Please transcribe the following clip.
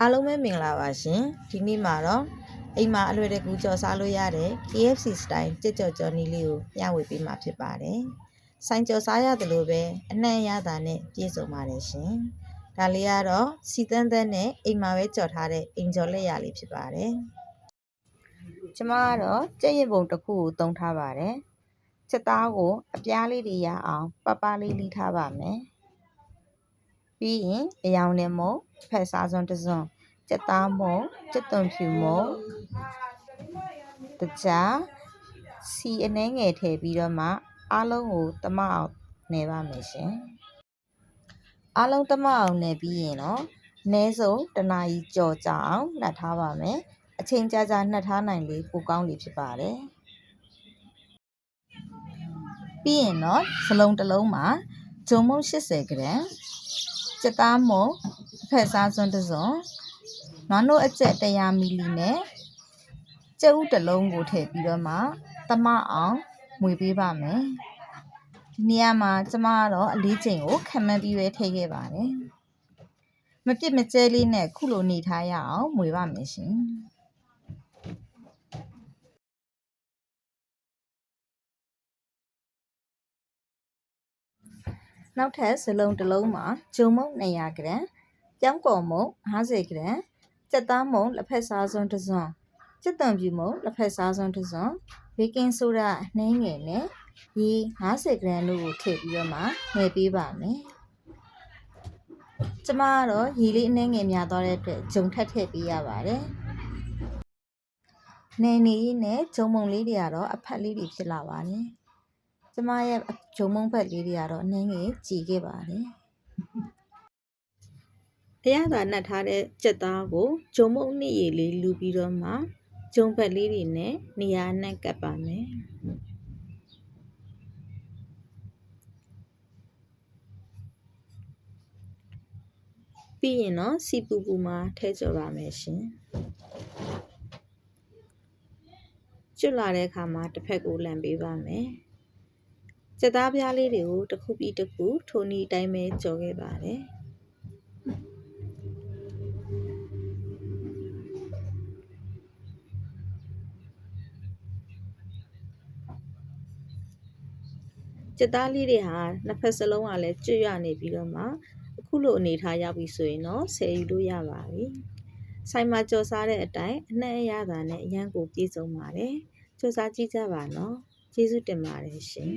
အားလုံးပဲမင်္ဂလာပါရှင်ဒီနေ့မှာတော့အိမ်မှာအလွယ်တကူကြော်စားလို့ရတဲ့ KFC style ကြက်ကြော်ကြော်နီးလေးကိုမျှဝေပေးမှာဖြစ်ပါတယ်ဆိုင်ကြော်စားရတယ်လို့ပဲအနှံ့ရတာနဲ့ပြည့်စုံပါတယ်ရှင်ဒါလေးကတော့စီတန်းတန်းနဲ့အိမ်မှာပဲကြော်ထားတဲ့အိမ်ကြော်လက်ရလေးဖြစ်ပါတယ်ကျမကတော့ကြက်ရည်ပုံတစ်ခုကိုတုံးထားပါတယ်ချက်သားကိုအပြားလေးတွေရအောင်ပပလေးလီးထားပါမယ်ပြီးရင်အယောင်နဲ့မုံ ဖက်စားစွန်းတစ်စွန်းကြက်သားမုံကြက်သွန်ဖြူမုံတကြားစီအနှဲငယ်ထည့်ပြီးတော့မှအားလုံးကိုတမအောင်နေပါမယ်ရှင်အားလုံးတမအောင်နေပြီးရင်တော့အနည်းဆုံးတစ်နာရီကြော်ကြအောင်နှက်ထားပါမယ်အချိန်ကြာကြာနှက်ထားနိုင်လေပိုကောင်းလေဖြစ်ပါတယ်ပြီးရင်တော့စလုံးတစ်လုံးမှာဂျုံမုံ80 gram စက်သားမုံအ ဖက်စားစွန်းတစ်စုံနွားနို့အကျက်100မီလီနဲ့ကျုပ်တစ်လုံးကိုထည့်ပြီးတော့မှတမအောင်မွေပေးပါမယ်ဒီနေရာမှာကျမကတော့အလေးချိန်ကိုခံမှန်းပြီးပဲထည့်ခဲ့ပါတယ်မပြစ်မကျဲလေးနဲ့ခုလိုနေထားရအောင်မွေပါမယ်ရှင်နောက်ထပ်စလုံးတစ်လုံးမှာဂျုံမုံ200ဂရမ် ပြောင်းကော်မုံ50ဂရမ်စက်သားမုံလက်ဖက်စားစွန်းတစ်စွန်းစက်တံပြူမုံလက်ဖက်စားစွန်းတစ်စွန်းဘေကင်းဆိုဒါအနှင်းငယ်နဲ့ရေ50ဂရမ်တို့ကိုထည့်ပြီးတော့မှနှည့်ပေးပါမယ်ကျမကတော့ရေလေးအနှင်းငယ်များသွားတဲ့အတွက်ဂျုံထက်ထည့်ပေးရပါတယ်နေနေနဲ့ဂျုံမုံလေးတွေကတော့အဖက်လေးတွေဖြစ်လာပါတယ်ကျမရဲ့ဂျုံမုံဖက်လေးတွေကတော့အနှင်းငယ်ကြည်ခဲ့ပါတယ် အရသာနှက်ထားတဲ့ကြက်သားကိုဂျုံမုံနှစ်ရည်လေးလူပြီးတော့မှဂျုံဖက်လေးတွေနဲ့နေရာနှက်ကပ်ပါမယ်ပြီးရင်တော့စီပူပူမှာထဲကျော်ပါမယ်ရှင်ကျွတ်လာတဲ့အခါမှာတစ်ဖက်ကိုလန်ပေးပါမယ်စက်သားပြားလေးတွေကိုတစ်ခုပြီးတစ်ခုထိုနီအတိုင်းပဲကြော်ခဲ့ပါတယ် စက်သားလေးတွေဟာနှစ်ဖက်စလုံးကလည်းကျွတ်ရနေပြီးတော့မှအခုလိုအနေထားရောက်ပြီဆိုရင်တော့ဆယ်ယူလို့ရပါပြီဆိုင်မှာကြော်စားတဲ့အတိုင်းအနှံ့အရသာနဲ့အရန်ကိုပြည့်စုံပါတယ်ကြော်စားကြည့်ကြပါနော်ကျေးဇူးတင်ပါတယ်ရှင်